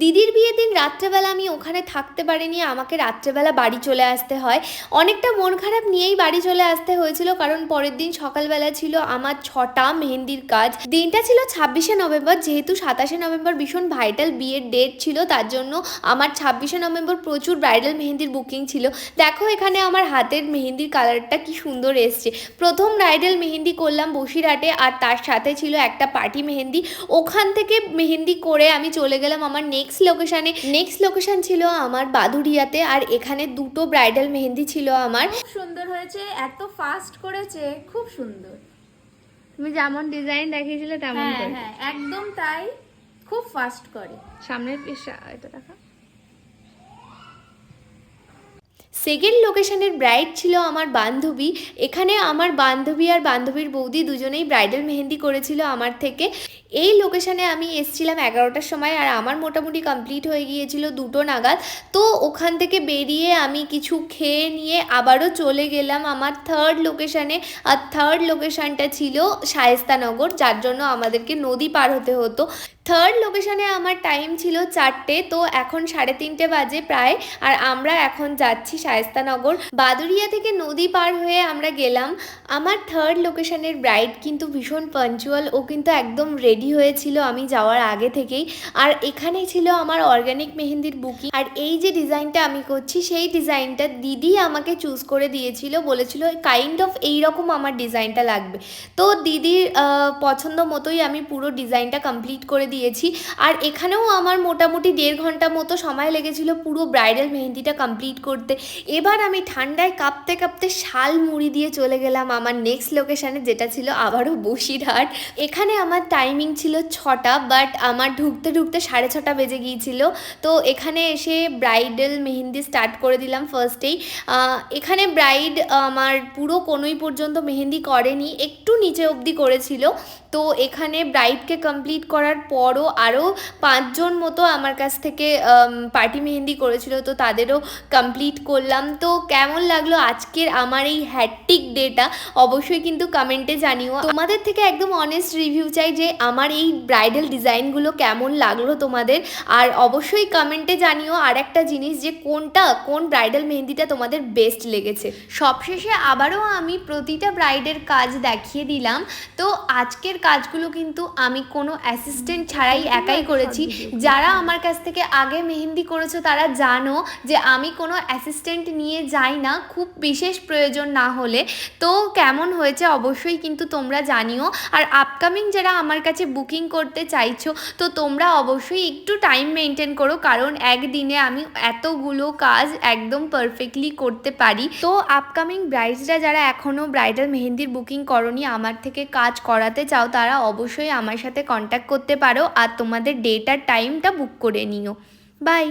দিদির বিয়ের দিন রাত্রেবেলা আমি ওখানে থাকতে পারিনি, আমাকে রাত্রেবেলা বাড়ি চলে আসতে হয়। অনেকটা মন খারাপ নিয়েই বাড়ি চলে আসতে হয়েছিল, কারণ পরের দিন সকালবেলা ছিল আমার ছটা মেহেন্দির কাজ। দিনটা ছিল ছাব্বিশে নভেম্বর, যেহেতু সাতাশে নভেম্বর ভীষণ ভাইটাল বিয়ের ডেট ছিল, তার জন্য আমার ছাব্বিশে নভেম্বর প্রচুর ব্রাইডাল মেহেন্দির বুকিং ছিল। দেখো এখানে আমার হাতের মেহেন্দির কালারটা কি সুন্দর এসছে। প্রথম ব্রাইডাল মেহেন্দি করলাম বসিরহাটে, আর তার সাথে ছিল একটা পার্টি মেহেন্দি। ওখান থেকে মেহেন্দি করে আমি চলে গেলাম আমার নেক্সট লোকেশানে নেক্সট লোকেশন ছিল আমার বাদুরিয়াতে আর এখানে দুটো ব্রাইডাল মেহেন্দি ছিল আমার। খুব সুন্দর হয়েছে এত ফাস্ট করেছে খুব সুন্দর। তুমি যেমন ডিজাইন দেখিয়েছিলে তেমন হ্যাঁ হ্যাঁ একদম তাই খুব ফাস্ট করে। সামনের এটা দেখা। সেকেন্ড লোকেশনের ব্রাইড ছিল আমার বান্ধবী। এখানে আমার বান্ধবী আর বান্ধবীর বৌদি দুজনেই ব্রাইডাল মেহেন্দি করেছিল আমার থেকে। এই লোকেশনে আমি এসছিলাম এগারোটার সময় আর আমার মোটামুটি কমপ্লিট হয়ে গিয়েছিল দুটো নাগাদ। তো ওখান থেকে বেরিয়ে আমি কিছু খেয়ে নিয়ে আবারও চলে গেলাম আমার থার্ড লোকেশানে আর থার্ড লোকেশনটা ছিল শায়েস্তানগর যার জন্য আমাদেরকে নদী পার হতে হতো। থার্ড লোকেশনে আমার টাইম ছিল চারটে, তো এখন সাড়ে তিনটে বাজে প্রায়। আর আমরা এখন যাচ্ছি শায়েস্তানগর বাদুরিয়া থেকে নদী পার হয়ে আমরা গেলাম। আমার থার্ড লোকেশনের ব্রাইড কিন্তু ভীষণ পাঞ্চুয়াল ও কিন্তু একদম রেডি হয়েছিল আমি যাওয়ার আগে থেকেই। আর এখানে ছিল আমার অর্গানিক মেহেন্দির বুকিং আর এই যে ডিজাইনটা আমি করছি, সেই ডিজাইনটা দিদি আমাকে চুজ করে দিয়েছিল। বলেছিল কাইন্ড অফ এইরকম আমার ডিজাইনটা লাগবে। তো দিদির পছন্দ মতোই আমি পুরো ডিজাইনটা কমপ্লিট করে দিয়েছি। আর এখানেও আমার মোটামুটি দেড় ঘণ্টা মতো সময় লেগেছিল পুরো ব্রাইডাল মেহেন্দিটা কমপ্লিট করতে। এবার আমি ঠান্ডায় কাঁপতে কাঁপতে শাল মুড়ি দিয়ে চলে গেলাম আমার নেক্সট লোকেশানে যেটা ছিল আবারও বসিরহাট। এখানে আমার টাইমিং ছিল ছটা বাট আমার ঢুকতে ঢুকতে সাড়ে ছটা বেজে গিয়েছিল। তো এখানে এসে ব্রাইডাল মেহেন্দি স্টার্ট করে দিলাম ফার্স্টেই এখানে ব্রাইড আমার পুরো কোনোই পর্যন্ত মেহেন্দি করেনি, একটু নিচে অবধি করেছিল। তো এখানে ব্রাইডকে কমপ্লিট করার পরও আরও পাঁচজন মতো আমার কাছ থেকে পার্টি মেহেন্দি করেছিল, তো তাদেরও কমপ্লিট করলাম। তো কেমন লাগল আজকের আমার এই হ্যাট্টিক ডেটা অবশ্যই কিন্তু কমেন্টে জানিও। তোমাদের থেকে একদম অনেস্ট রিভিউ চাই যে আমার এই ব্রাইডাল ডিজাইনগুলো কেমন লাগল তোমাদের। আর অবশ্যই কমেন্টে জানিও আর একটা জিনিস যে কোনটা, কোন ব্রাইডাল মেহেন্দিটা তোমাদের বেস্ট লেগেছে। সবশেষে আবারও আমি প্রতিটা ব্রাইডের কাজ দেখিয়ে দিলাম। তো আজকের কাজগুলো কিন্তু আমি কোনো অ্যাসিস্ট্যান্ট ছাড়াই একাই করেছি। যারা আমার কাছ থেকে আগে মেহেন্দি করেছ তারা জানো যে আমি কোনো অ্যাসিস্ট্যান্ট নিয়ে যাই না খুব বিশেষ প্রয়োজন না হলে। তো কেমন হয়েছে অবশ্যই কিন্তু তোমরা জানিও। আর আপকামিং যারা আমার কাছে বুকিং করতে চাইছো তো তোমরা অবশ্যই একটু টাইম মেনটেন করো কারণ একদিনে আমি এতগুলো কাজ একদম পারফেক্টলি করতে পারি। তো আপকামিং ব্রাইডসরা যারা এখনও ব্রাইডাল মেহেন্দির বুকিং করনি আমার থেকে কাজ করাতে চাও তারা অবশ্যই আমার সাথে কন্ট্যাক্ট করতে পারো। আর তোমাদের ডেটার টাইমটা বুক করে নিও। বাই